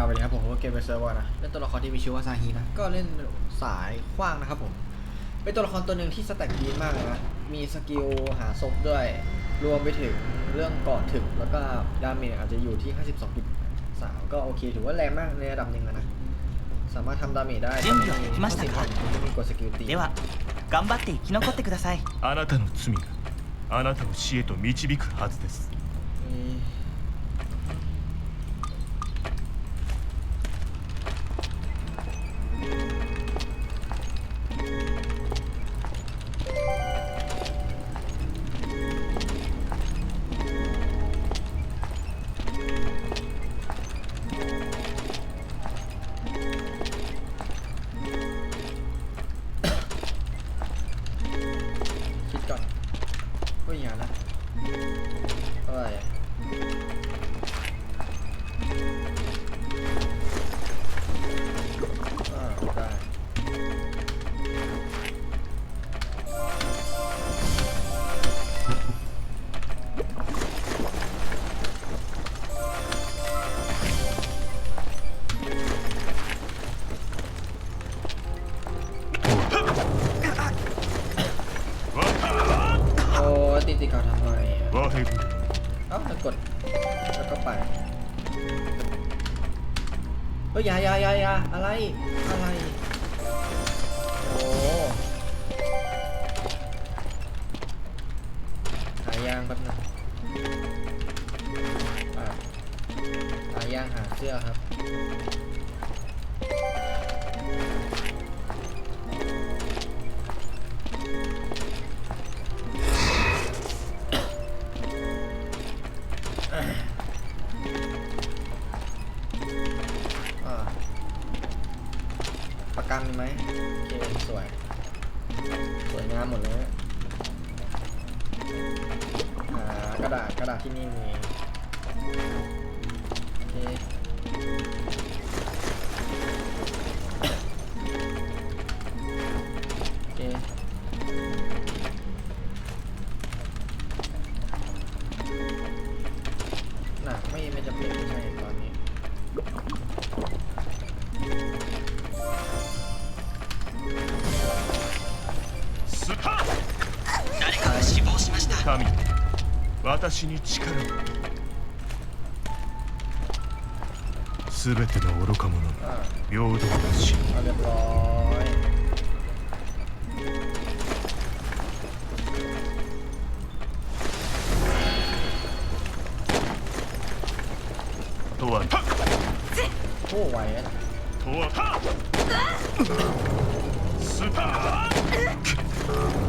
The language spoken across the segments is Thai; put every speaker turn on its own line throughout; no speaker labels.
สวัสดีครับผมก็เกมเบเซอร์วนะเล่นตัวละครที่มีชื่อว่าซาฮีนะ ก็เล่นสายขว้างนะครับผม เป็นตัวละครตัวหนึ่งที่สแต็กดีมากเลยนะ มีสกิลหาศพด้วย รวมไปถึงเรื่องเกาะถึง แล้วก็ดาเมจอาจจะอยู่ที่ 52.3 ก็โอเค ถือว่าแรงมากในระดับหนึ่งอะนะ สามารถทำดาเมจได้
準備はできましたか
ไม่มีกดสกิลตี
では頑張って生き残ってください
あなたの罪があなたを死へと導くはずです
เอ้าแล้วกดแล้วก็ไปเฮ้ยยายายายาอะไร อะไร โอ้หายางแป๊บนึงอะหายางหาเสื้อครับ กระดาษกระดาษที่นี่มีโอเค
私に力を。全ての愚か者に平等な
し
とは
た。とは
とはたスパー。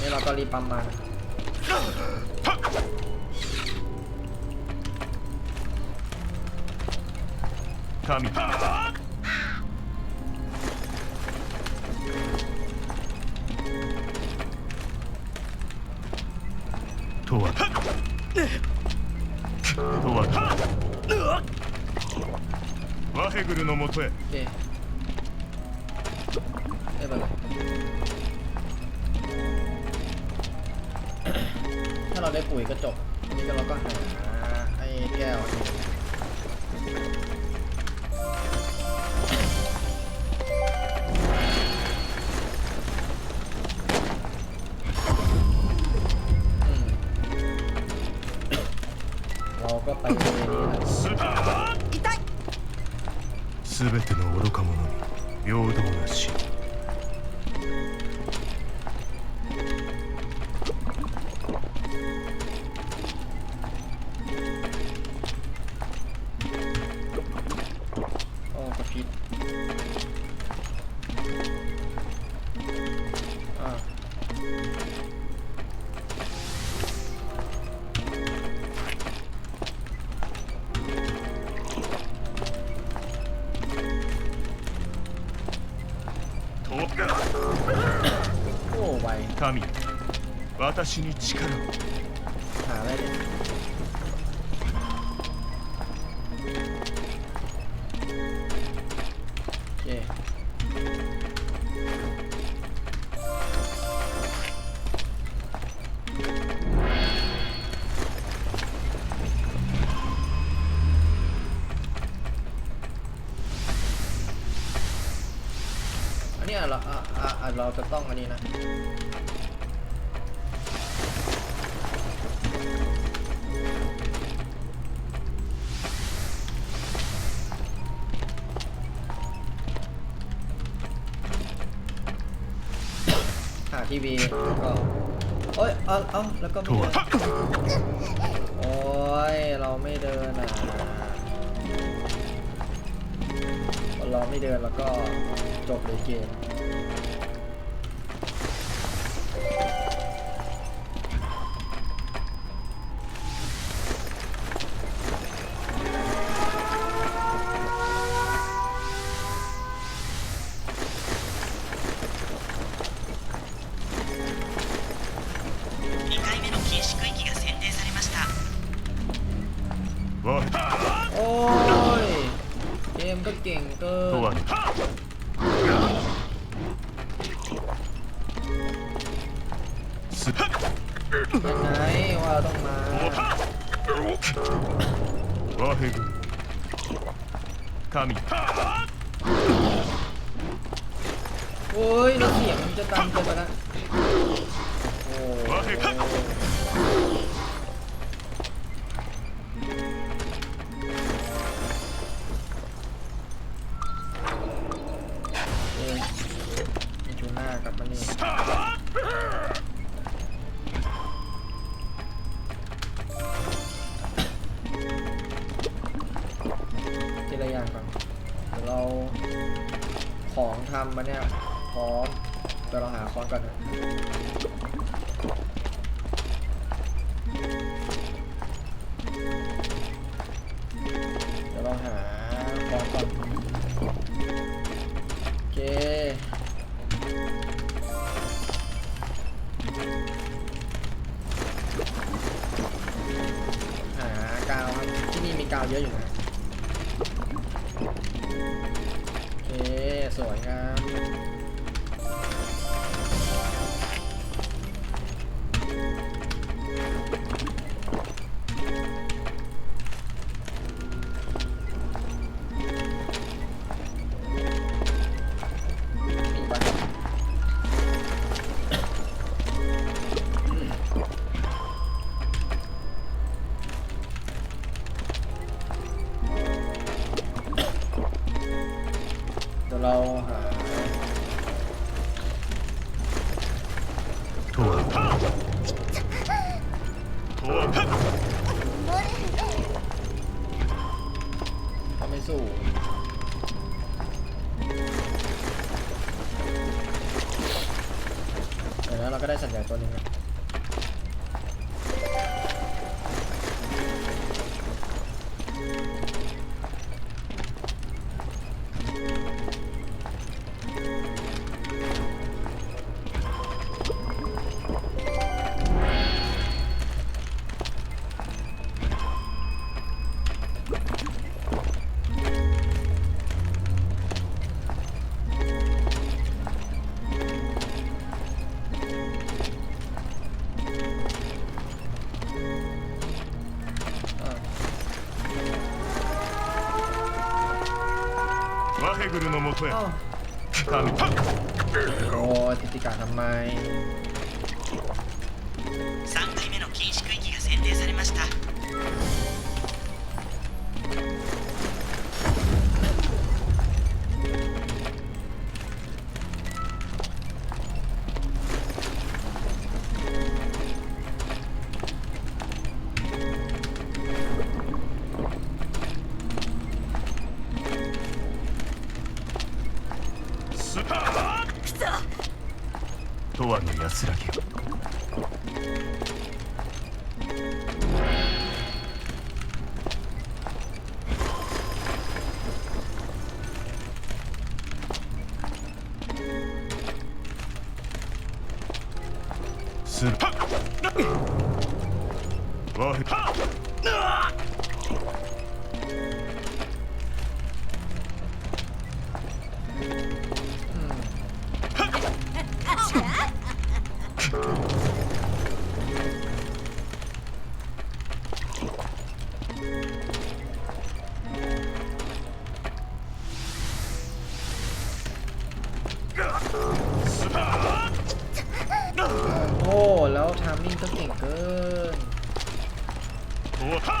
นี่เราก็รีบปั๊มมัน
神とは ヘグルのもとへ。
โอ 神
私に力を。
ทีวีแล้วก็โอ้ยเอาเอาแล้วก็ไม่เดินโอ้ยเราไม่เดินอะเราไม่เดินแล้วก็จบเลยเกม โอ้ยเจมก็เก่งเกิน
ตัว
ยังไงว่าต้องมา
ว้าเอ้ยข้ามี
โอ้ยเราเสียงจะตันเกิไปแล้ว ของทำมาเนี่ยพร้อมเดี๋ยวเราหาคอนก่อนนะ ก็ได้สัญญาตัวนึงนะ ワ
ヘグルのもとへ
お出てかまい。
3回目の禁止区域が選定されました。
Oh, เ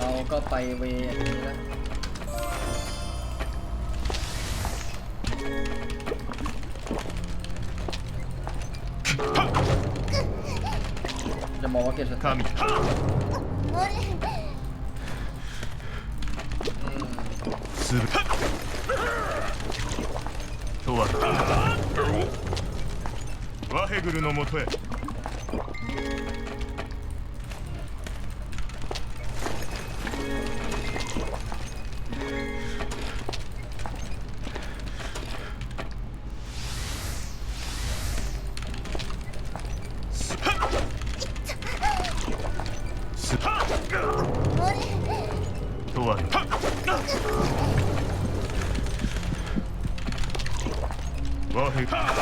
ราก็ไปเวย์อย่างนี้แล้วจะมองว่าเกมสตาร์
神
อืม
すべとはワ ヘグルのもとへすとはワヘグ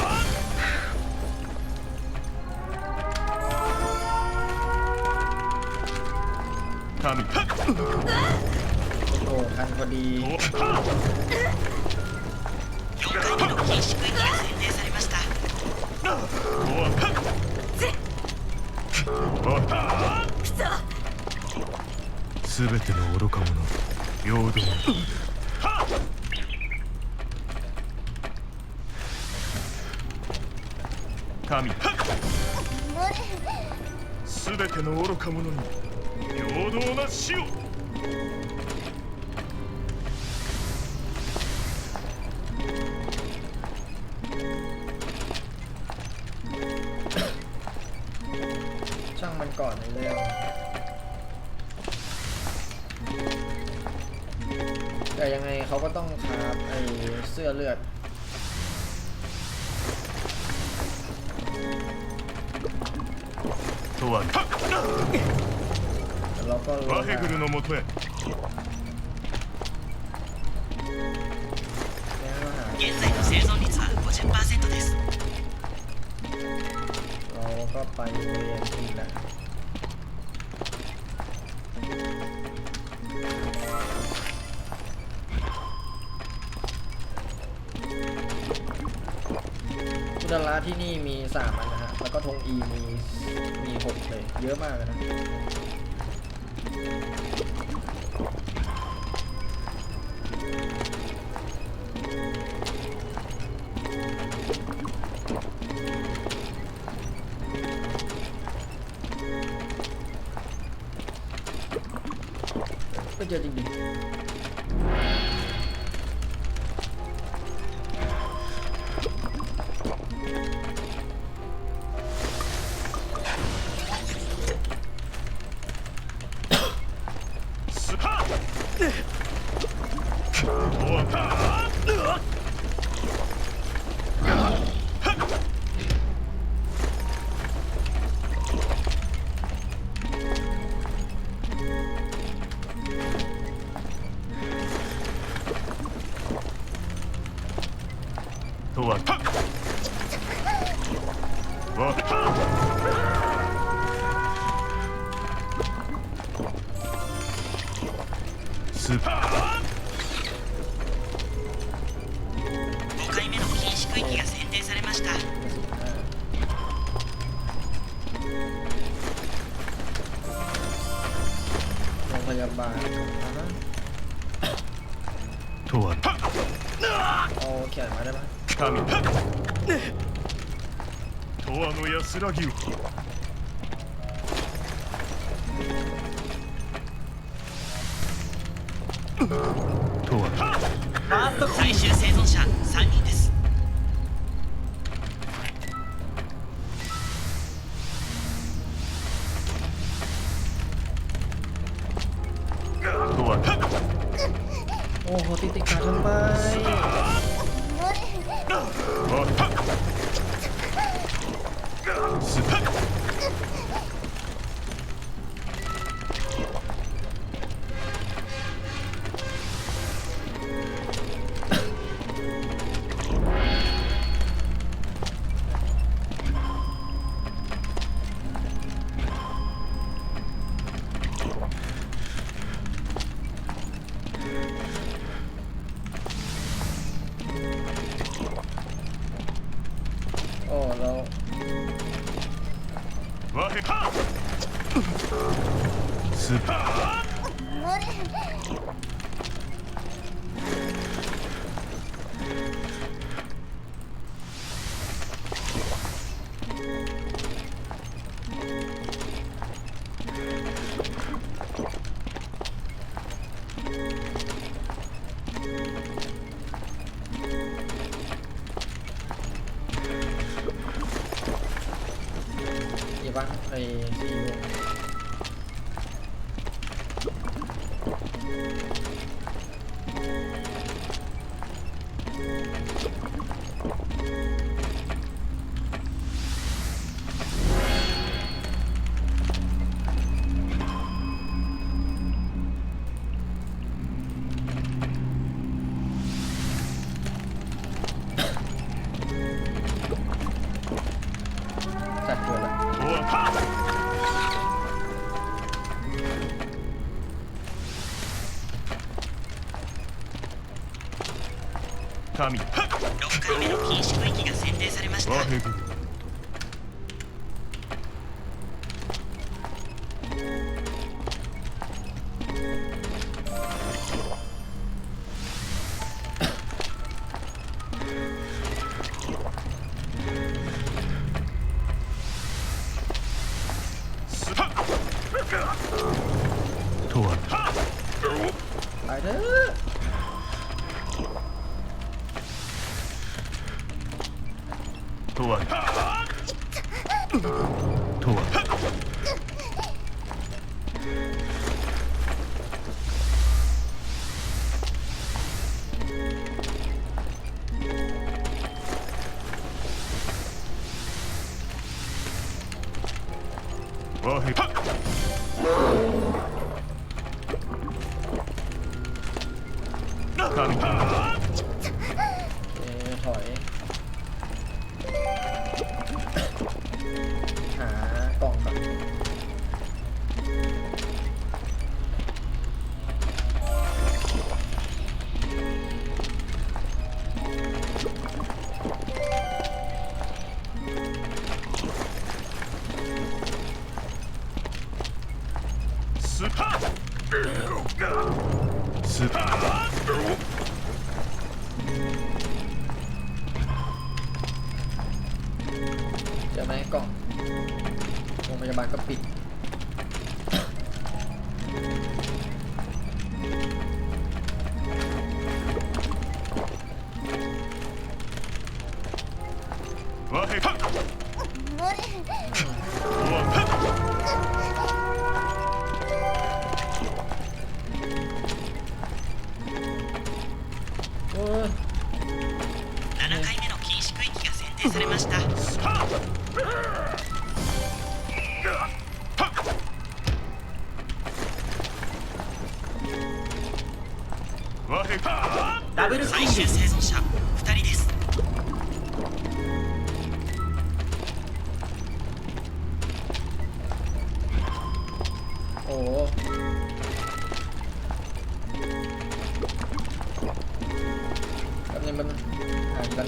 神。すべての愚か者に平等な死をルのもとへ
แล้วหา
現在の生存率は50%です
เราก็ไปเวรที่แหละอุดาระที่นี่มีสามอันนะฮะ แล้วก็ธงอีมีมีหกเลย เยอะมากเลยนะ ไม่เス
パ
5回目の禁止区域が選定されました
โรงพยาบาลอ่าฮะ
とは
เอาแขนมาได้ไหม
神とわの安らぎを
โอ้โหติดติดขาดกันไป
スーパー神。はっ。
6回目の禁止区域が選定されました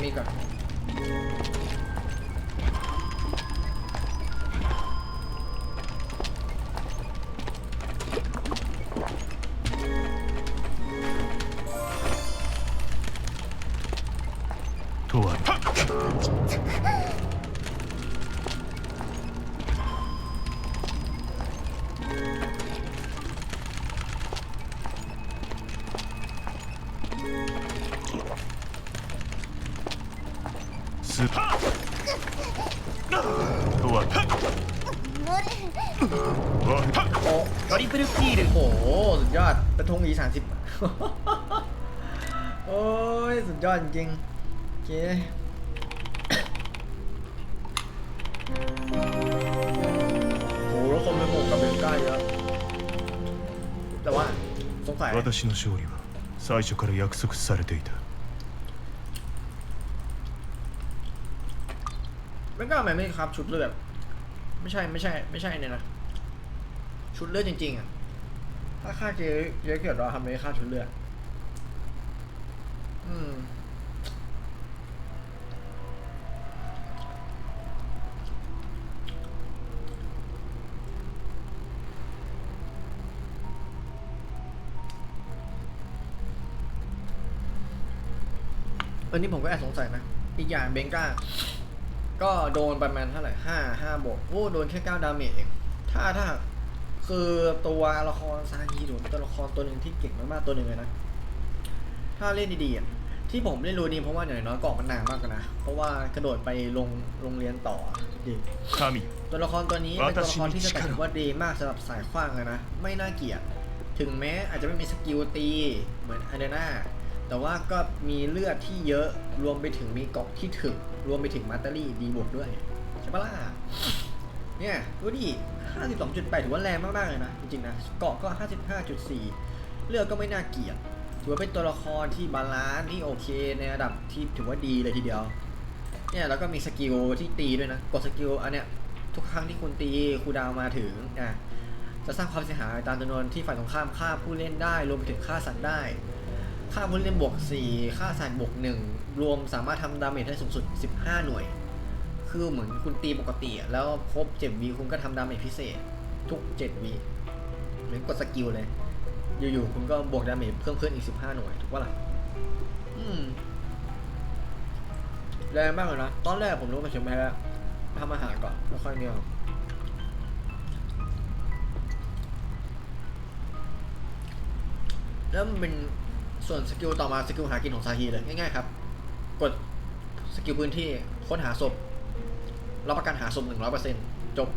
อ่
トリプルキール
โอ้โห สุดยอดกระทงอีสามสิบ โอ้ย สุดยอดจริงๆโอเคโอ้แล้วคนไปโหกกับเบลก้าเยอะ แต่ว่าสงสัย
私の勝利は最初から約束されていた
เบลก้าทำไมไม่ครับชุดเลือด ไม่ใช่ไม่ใช่ ไม่ใช่เนี่ยนะ ชุดเลือดจริงๆอ่ะ ถ้าฆ่าเกเกเกิดเราทำไมฆ่าชุดเลือดอืมเออนี่ผมก็แอบสงสัยนะ อีกอย่างเบงก้า ก็โดนประมาณเท่าไหร่ห้าห้าบวกโอ้โดนแค่เก้าดาเมจเองถ้าถ้า คือตัวละครซาฮีหรือตัวละครตัวหนึ่งที่เก่งมากๆตัวหนึ่งเลยนะ ถ้าเล่นดีๆอะที่ผมเล่นรูนี้เพราะว่าอย่างน้อยเกาะมันหนามากกว่านะ เพราะว่ากระโดดไปลงโรงเรียนต่อดี
神
ตัวละครตัวนี้เป็นตัวละครที่จะถือว่าดีมากสำหรับสายขว้างเลยนะ ไม่น่าเกลียด ถึงแม้อาจจะไม่มีสกิลตีเหมือนอาเดนาแต่ว่าก็มีเลือดที่เยอะรวมไปถึงมีเกาะที่ถึกรวมไปถึงมาตเตอรี่ดีบวกด้วยใช่ปะล่ะเนี่ยดูดิ 52.8 ถือว่าแรงมากๆเลยนะ จริงๆนะ เกาะก็ 55.4 เลือดก็ไม่น่าเกลียด ถือว่าเป็นตัวละครที่บาลานซ์ที่โอเค ในระดับที่ถือว่าดีเลยทีเดียว เนี่ยแล้วก็มีสกิลที่ตีด้วยนะ กดสกิลอันเนี้ยทุกครั้งที่คุณตีคูดาวมาถึงอะจะสร้างความเสียหายตามจำนวนที่ฝ่ายตรงข้ามฆ่าผู้เล่นได้ รวมไปถึงฆ่าสัตว์ได้ฆ่าผู้เล่นบวก4ฆ่าสัตว์บวก 1 รวมสามารถทำดาเมจได้สูงสุด 15 หน่วย คือเหมือนคุณตีปกติแล้วครบ7วีคุณก็ทำดาเมจพิเศษ ทุก7วีเหมือนกดสกิลเลย อยู่ๆคุณก็บวกดาเมจเพิ่มขึ้นอีก15หน่วยถูกปะล่ะอืมแรงมากเลยนะ ตอนแรกผมรู้ว่าเชียงใหม่แล้วทำอาหารก่อนแล้วค่อยเนียวแล้วมันเป็นส่วนสกิลต่อมาสกิลหากินของซาฮีเลยง่ายๆครับ กดสกิลพื้นที่ค้นหาศพ รับประกันหาศพหนึ่งร้อยเปอร์เซ็นต์จบ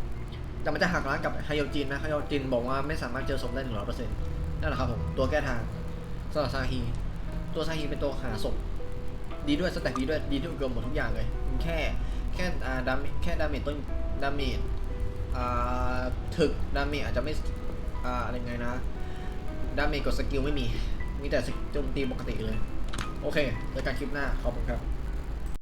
แต่มันจะหักล้างกับไฮโยจินนะไฮโยจินบอกว่าไม่สามารถเจอศพได้หนึ่งร้อยเปอร์เซ็นต์นั่นแหละครับผม ตัวแก้ทางสำหรับซาฮี ตัวซาฮีเป็นตัวหาศพดีด้วยสแต็กดีด้วยดีทุกเกือบหมดทุกอย่างเลยมันแค่แค่อ่าดามแค่ดาเมจต้นดาเมจอ่าถึกดาเมจอาจจะไม่อ่าอะไรไงนะดาเมจกับสกิลไม่มี มีแต่สกิลโจมตีปกติเลย โอเคเจอกันคลิปหน้า ขอบคุณครับ